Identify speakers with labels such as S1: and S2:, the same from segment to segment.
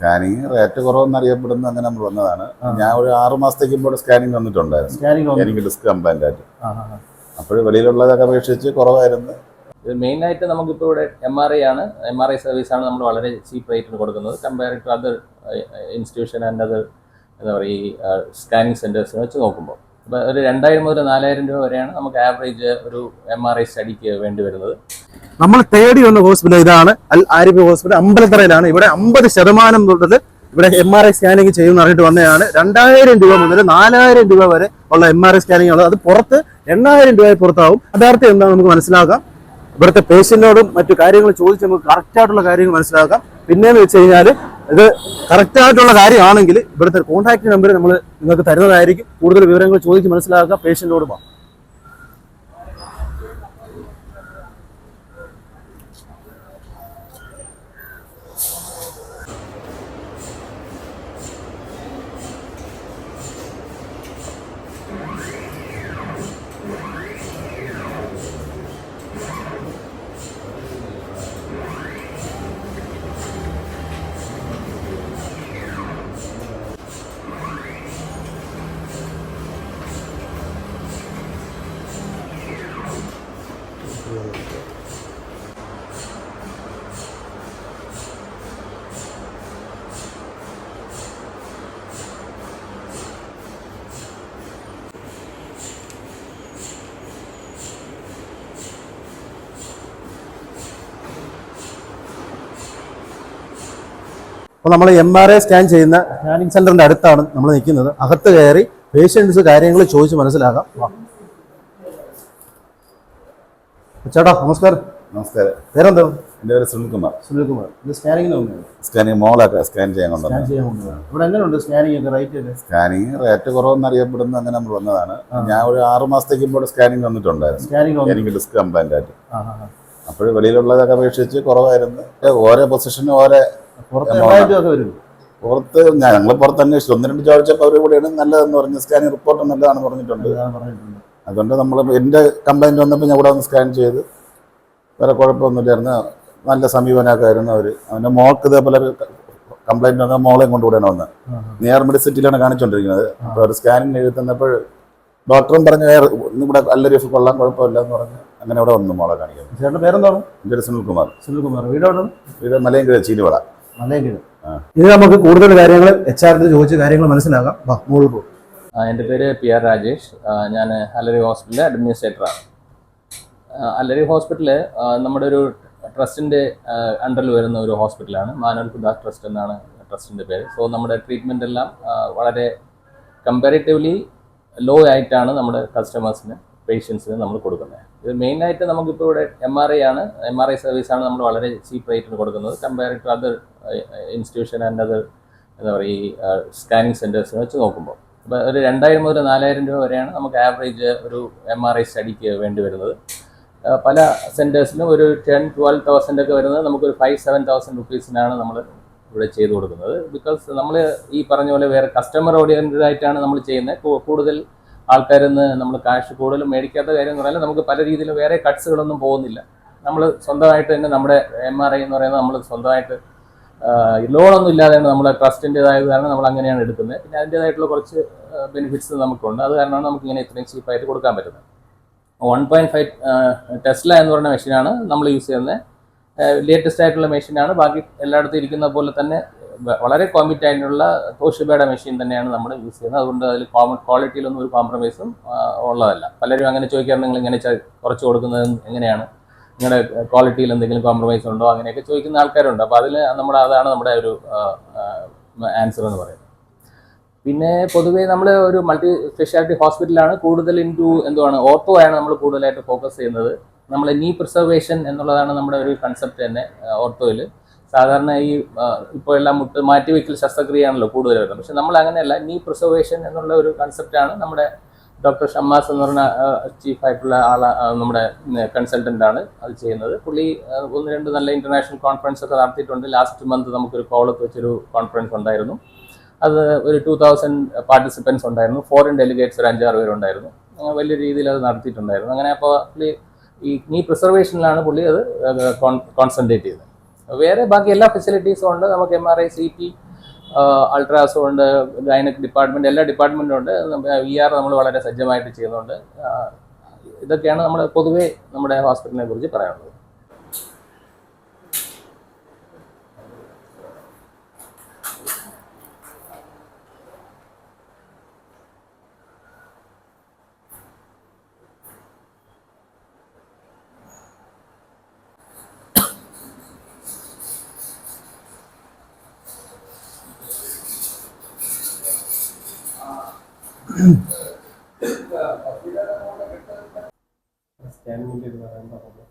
S1: Scanning rate കുറവെന്ന് അറിയപ്പെടുന്ന അങ്ങനെ നമ്മൾ വന്നതാണ്. ഞാൻ ഒരു ആറു മാസത്തേക്ക് ഇപ്പോൾ സ്കാനിങ് വന്നിട്ടുണ്ടായിരുന്നു. എനിക്ക് ഡിസ്ക് കംപ്ലൈന്റ് ആയിട്ട്. അപ്പോൾ വെളിയിലുള്ളതൊക്കെ അപേക്ഷിച്ച് കുറവായിരുന്നു.
S2: ഇത് മെയിനായിട്ട് നമുക്കിപ്പോൾ ഇവിടെ എം ആർ ഐ ആണ്. എം ആർ ഐ സർവീസാണ് നമ്മൾ വളരെ ചീപ്പ് റേറ്റിന് കൊടുക്കുന്നത്. Compare to other institution and other എന്താ പറയുക ഈ സ്കാനിങ് സെന്റേഴ്സിനെ വെച്ച് നോക്കുമ്പോൾ ഒരു രണ്ടായിരം മുതൽ നാലായിരം രൂപ വരെയാണ് നമുക്ക് ആവറേജ് ഒരു എം ആർ ഐ സ്റ്റഡിക്ക് വേണ്ടി വരുന്നത്.
S3: നമ്മൾ തേടി വന്ന ഹോസ്പിറ്റൽ ഇതാണ്. അൽ ആരിഫ് ഹോസ്പിറ്റൽ അമ്പലത്തറയിലാണ്. ഇവിടെ അമ്പത് ശതമാനം തൊട്ടത് ഇവിടെ എം ആർ ഐ സ്കാനിങ് ചെയ്യുമെന്ന് അറിഞ്ഞിട്ട് വന്നതാണ്. രണ്ടായിരം രൂപ മുതൽ നാലായിരം രൂപ വരെ ഉള്ള എം ആർ ഐ സ്കാനിങ് ഉള്ളത് അത് പുറത്ത് എണ്ണായിരം രൂപ പുറത്താവും. യഥാർത്ഥം എന്താണെന്ന് നമുക്ക് മനസ്സിലാക്കാം. ഇവിടുത്തെ പേഷ്യന്റിനോടും മറ്റു കാര്യങ്ങൾ ചോദിച്ച് നമുക്ക് കറക്റ്റ് ആയിട്ടുള്ള കാര്യങ്ങൾ മനസ്സിലാക്കാം. പിന്നെന്ന് വെച്ച് കഴിഞ്ഞാൽ ഇത് കറക്റ്റ് ആയിട്ടുള്ള കാര്യമാണെങ്കിൽ ഇവിടുത്തെ കോൺടാക്ട് നമ്പർ നമ്മൾ നിങ്ങൾക്ക് തരുന്നതായിരിക്കും. കൂടുതൽ വിവരങ്ങൾ ചോദിച്ച് മനസ്സിലാക്കുക. പേഷ്യന്റിനോട് പോകാം. അപ്പോൾ നമ്മൾ എം ആർ ഐ സ്കാൻ ചെയ്യുന്ന സ്കാനിങ് സെന്ററിന്റെ അടുത്താണ് നമ്മൾ നിൽക്കുന്നത്. അകത്ത് കയറി പേഷ്യൻസ് കാര്യങ്ങൾ ചോദിച്ച് മനസ്സിലാക്കാം. ചേട്ടാ നമസ്കാരം.
S1: നമസ്കാരം.
S3: പേരെന്താ?
S1: എന്റെ പേര് സുനിൽകുമാർ.
S3: സുനിൽകുമാർ. ഇത് സ്കാനിങ്ങിന് വന്നത്
S1: സ്കാനിങ് മോളൊക്കെ സ്കാൻ ചെയ്യാൻ
S3: സ്കാൻ
S1: കൊണ്ടുവന്നത്.
S3: ചെയ്യാൻ കൊണ്ടുവന്നത് ഇവിടെ എങ്ങനെയുണ്ട് സ്കാനിങ് ഒക്കെ? റേറ്റ് ഒക്കെ
S1: സ്കാനിങ് റേറ്റ് കുറവെന്ന് അറിയപ്പെടുന്ന അങ്ങനെ നമ്മൾ വന്നതാണ്. ഞാൻ ഒരു ആറ് മാസത്തേക്ക് ഇവിടെ സ്കാനിങ് വന്നിട്ടുണ്ടായിരുന്നു.
S3: സ്കാനിങ്
S1: എനിക്ക് ഡിസ്ക് കംപ്ലൈന്റ് ആയിട്ട്. അപ്പോൾ വെളിയിലുള്ളതൊക്കെ അപേക്ഷിച്ച് കുറവായിരുന്നു. ഓരോ പൊസിഷനും ഓരോ
S3: പുറത്ത്
S1: ഞങ്ങൾ പുറത്ത് അന്വേഷിച്ചു. ഒന്ന് രണ്ട് ചോദിച്ചപ്പോൾ അവർ ഇവിടെയാണ് നല്ലതെന്ന് പറഞ്ഞു സ്കാനിങ് റിപ്പോർട്ട് നല്ലതാണ് പറഞ്ഞിട്ടുണ്ട്. അതുകൊണ്ട് നമ്മൾ എന്റെ കംപ്ലൈന്റ് വന്നപ്പോൾ ഞാൻ ഇവിടെ ഒന്ന് സ്കാൻ ചെയ്ത് വേറെ കുഴപ്പമൊന്നുമില്ലായിരുന്നു. നല്ല സമീപനമൊക്കെ ആയിരുന്നു അവർ അവന്റെ മോൾക്ക് ഇതേപോലെ കംപ്ലൈന്റ് വന്നാൽ മോളെയും കൊണ്ടുവിടാൻ വന്ന് നിയർ മെഡിസിറ്റിയിലാണ് കാണിച്ചുകൊണ്ടിരിക്കുന്നത് അപ്പോൾ ഒരു സ്കാനിങ് എഴുതി തന്നപ്പോൾ ഡോക്ടറും പറഞ്ഞു "ഏ, ഇവിടെ അല്ലൊരു കൊള്ളാൻ കുഴപ്പമില്ല എന്ന് പറഞ്ഞു അങ്ങനെ ഇവിടെ വന്നു മോളെ കാണിക്കുന്നത്
S3: ചേട്ടന്റെ പേരെന്താണ്?
S1: എന്റെ കുമാർ സുനിൽകുമാർ.
S3: സുനിൽകുമാർ. വീട് എവിടെ
S1: മലയങ്കര ചീനിവള.
S3: ഇനി നമുക്ക് കൂടുതൽ കാര്യങ്ങൾ എച്ച് ആർ ചോദിച്ച കാര്യങ്ങൾ മനസ്സിലാക്കാം. മുകളിൽ പോകും
S2: എന്റെ പേര് പി ആർ രാജേഷ്. ഞാൻ അലരി ഹോസ്പിറ്റലിലെ അഡ്മിനിസ്ട്രേറ്റർ ആണ് അലരി ഹോസ്പിറ്റൽ നമ്മുടെ ഒരു ട്രസ്റ്റിന്റെ അണ്ടറിൽ വരുന്ന ഒരു ഹോസ്പിറ്റലാണ്. മാനവൽ ഹുദാസ് ട്രസ്റ്റ് എന്നാണ് ട്രസ്റ്റിന്റെ പേര്. സോ നമ്മുടെ ട്രീറ്റ്മെന്റ് എല്ലാം വളരെ കമ്പാരിറ്റീവ്ലി ലോ ആയിട്ടാണ് നമ്മുടെ കസ്റ്റമേഴ്സിന് പേഷ്യൻസിന് നമ്മൾ കൊടുക്കുന്നത്. ഇത് മെയിനായിട്ട് നമുക്കിപ്പോൾ ഇവിടെ എം ആർ ഐ ആണ്. എം ആർ ഐ സർവീസാണ് നമ്മൾ വളരെ ചീപ്പ് റേറ്റിന് കൊടുക്കുന്നത്. Compare to other institution and other എന്താ പറയുക ഈ സ്കാനിങ് സെന്റേഴ്സിനെ വെച്ച് നോക്കുമ്പോൾ. അപ്പോൾ ഒരു രണ്ടായിരം മുതൽ നാലായിരം രൂപ വരെയാണ് നമുക്ക് ആവറേജ് ഒരു എം ആർ ഐ സ്റ്റഡിക്ക് വേണ്ടി വരുന്നത്. പല സെന്റേഴ്സിനും ഒരു ടെൻ ട്വൽവ് തൗസൻഡ് ഒക്കെ വരുന്നത് നമുക്കൊരു ഫൈവ് സെവൻ തൗസൻഡ് റുപ്പീസിനാണ് നമ്മൾ ഇവിടെ ചെയ്തു കൊടുക്കുന്നത്. ബിക്കോസ് നമ്മൾ ഈ പറഞ്ഞ പോലെ വേറെ കസ്റ്റമർ ഓറിയന്റഡ് നമ്മൾ ചെയ്യുന്നത്. കൂടുതൽ ആൾക്കാരിൽ നിന്ന് നമ്മൾ കാശ് കൂടുതൽ മേടിക്കാത്ത കാര്യം എന്ന് പറഞ്ഞാൽ നമുക്ക് പല രീതിയിലും വേറെ കട്ട്സുകളൊന്നും പോകുന്നില്ല. നമ്മൾ സ്വന്തമായിട്ട് തന്നെ നമ്മുടെ എം ആർ ഐ എന്ന് പറയുന്നത് നമ്മൾ സ്വന്തമായിട്ട് ലോണൊന്നും ഇല്ലാതെയാണ് നമ്മുടെ ട്രസ്റ്റിന്റെതായത് കാരണം നമ്മൾ അങ്ങനെയാണ് എടുക്കുന്നത്. പിന്നെ അതിന്റെതായിട്ടുള്ള കുറച്ച് ബെനിഫിറ്റ്സ് നമുക്കുണ്ട്. അത് കാരണമാണ് നമുക്ക് ഇങ്ങനെ ഇത്രയും ചീപ്പായിട്ട് കൊടുക്കാൻ പറ്റുന്നത്. വൺ പോയിന്റ് ഫൈവ് ടെസ്ല എന്ന് പറയുന്ന മെഷീനാണ് നമ്മൾ യൂസ് ചെയ്യുന്നത്. ലേറ്റസ്റ്റ് ആയിട്ടുള്ള മെഷീനാണ് ബാക്കി എല്ലായിടത്തും ഇരിക്കുന്ന പോലെ തന്നെ വളരെ കോമ്പിറ്റ് ആയിട്ടുള്ള തോഷിബയുടെ മെഷീൻ തന്നെയാണ് നമ്മൾ യൂസ് ചെയ്യുന്നത്. അതുകൊണ്ട് അതിൽ കോമൺ ക്വാളിറ്റിയിലൊന്നും ഒരു കോംപ്രമൈസും ഉള്ളതല്ല. പലരും അങ്ങനെ ചോദിക്കാറ് നിങ്ങൾ ഇങ്ങനെ കുറച്ച് കൊടുക്കുന്നത് എങ്ങനെയാണ്? നിങ്ങളുടെ ക്വാളിറ്റിയിൽ എന്തെങ്കിലും കോംപ്രമൈസ് ഉണ്ടോ? അങ്ങനെയൊക്കെ ചോദിക്കുന്ന ആൾക്കാരുണ്ട്. അപ്പോൾ അതിൽ നമ്മുടെ അതാണ് നമ്മുടെ ഒരു ആൻസർ എന്ന് പറയുന്നത്. പിന്നെ പൊതുവേ നമ്മൾ ഒരു മൾട്ടി സ്പെഷ്യാലിറ്റി ഹോസ്പിറ്റലാണ് കൂടുതൽ ഇന്റു എന്തുവാണ് ഓർത്തോ ആണ് നമ്മൾ കൂടുതലായിട്ട് ഫോക്കസ് ചെയ്യുന്നത്. നമ്മൾ നീ പ്രിസർവേഷൻ എന്നുള്ളതാണ് നമ്മുടെ ഒരു കൺസെപ്റ്റ് തന്നെ ഓർത്തോയിൽ സാധാരണ ഈ ഇപ്പോൾ എല്ലാം മുട്ട് മാറ്റി മാറ്റിവെക്കൽ ശസ്ത്രക്രിയയാണല്ലോ കൂടുതൽ വരുന്നത്. പക്ഷെ നമ്മൾ അങ്ങനെയല്ല നീ പ്രിസർവേഷൻ എന്നുള്ള ഒരു കൺസെപ്റ്റാണ് നമ്മുടെ ഡോക്ടർ ഷമ്മാസ് എന്ന് പറഞ്ഞ ചീഫ് ആയിട്ടുള്ള ആള നമ്മുടെ കൺസൾട്ടന്റ് ആണ് അത് ചെയ്യുന്നത്. പുള്ളി ഒന്ന് രണ്ട് നല്ല ഇന്റർനാഷണൽ കോൺഫറൻസ് ഒക്കെ നടത്തിയിട്ടുണ്ട്. ലാസ്റ്റ് മന്ത് നമുക്കൊരു കോളത്ത് വെച്ചൊരു കോൺഫറൻസ് ഉണ്ടായിരുന്നു. അത് ഒരു ടൂ തൗസൻഡ് പാർട്ടിസിപ്പൻസ് ഉണ്ടായിരുന്നു. ഫോറിൻ ഡെലിഗേറ്റ്സ് ഒരു അഞ്ചാറ് പേരുണ്ടായിരുന്നു. വലിയ രീതിയിൽ അത് നടത്തിയിട്ടുണ്ടായിരുന്നു. അങ്ങനെ അപ്പോൾ പുള്ളി ഈ നീ പ്രിസർവേഷനിലാണ് പുള്ളി അത് കോൺസെൻട്രേറ്റ് ചെയ്തത്. വേറെ ബാക്കി എല്ലാ ഫെസിലിറ്റീസും ഉണ്ട്. നമുക്ക് M R I C T ultrasound gynaec department എല്ലാ ഡിപ്പാർട്ട്മെന്റും ഉണ്ട്. വി ആർ നമ്മൾ വളരെ സജ്ജമായിട്ട് ചെയ്യുന്നുണ്ട്. ഇതൊക്കെയാണ് നമ്മൾ പൊതുവേ നമ്മുടെ ഹോസ്പിറ്റലിനെ കുറിച്ച് പറയാനുള്ളത്.
S3: സ്കാനിങ്ങിന്റെ ഒരു പറയാൻ പറഞ്ഞു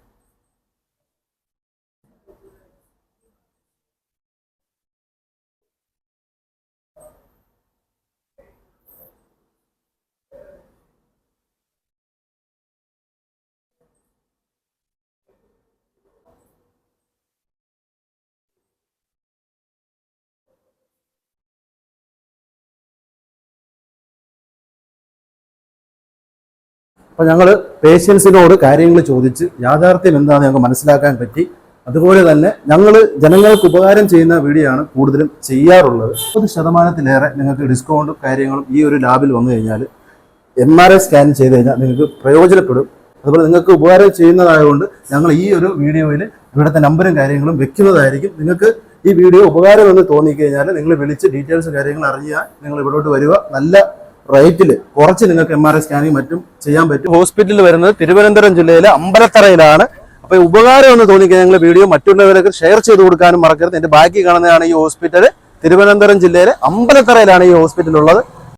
S3: അപ്പോൾ ഞങ്ങൾ പേഷ്യൻസിനോട് കാര്യങ്ങൾ ചോദിച്ച് യാഥാർത്ഥ്യം എന്താണെന്ന് ഞങ്ങൾക്ക് മനസ്സിലാക്കാൻ പറ്റി. അതുപോലെ തന്നെ ഞങ്ങൾ ജനങ്ങൾക്ക് ഉപകാരം ചെയ്യുന്ന വീഡിയോ ആണ് കൂടുതലും ചെയ്യാറുള്ളത്. മുപ്പത് ശതമാനത്തിലേറെ നിങ്ങൾക്ക് ഡിസ്കൗണ്ടും കാര്യങ്ങളും ഈ ഒരു ലാബിൽ വന്നു കഴിഞ്ഞാൽ എം ആർ ഐ സ്കാൻ ചെയ്ത് കഴിഞ്ഞാൽ നിങ്ങൾക്ക് പ്രയോജനപ്പെടും. അതുപോലെ നിങ്ങൾക്ക് ഉപകാരം ചെയ്യുന്നതായതുകൊണ്ട് ഞങ്ങൾ ഈ ഒരു വീഡിയോയിൽ ഇവിടുത്തെ നമ്പറും കാര്യങ്ങളും വെക്കുന്നതായിരിക്കും. നിങ്ങൾക്ക് ഈ വീഡിയോ ഉപകാരമെന്ന് തോന്നിക്കഴിഞ്ഞാൽ നിങ്ങൾ വിളിച്ച് ഡീറ്റെയിൽസ് കാര്യങ്ങൾ അറിഞ്ഞാൽ നിങ്ങൾ ഇവിടോട്ട് വരിക. നല്ല റേറ്റിൽ കുറച്ച് നിങ്ങൾക്ക് എം ആർ ഐ സ്കാനിങ് മറ്റും ചെയ്യാൻ പറ്റും. ഹോസ്പിറ്റലിൽ വരുന്നത് തിരുവനന്തപുരം ജില്ലയിലെ അമ്പലത്തറയിലാണ്. അപ്പൊ ഉപകാരം എന്ന് തോന്നിക്കാൻ ഞങ്ങൾ വീഡിയോ മറ്റുള്ളവരൊക്കെ ഷെയർ ചെയ്ത് കൊടുക്കാനും മറക്കരുത്. എന്റെ ബാക്കി കാണുന്നതാണ് ഈ ഹോസ്പിറ്റൽ തിരുവനന്തപുരം ജില്ലയിലെ അമ്പലത്തറയിലാണ് ഈ ഹോസ്പിറ്റൽ ഉള്ളത്.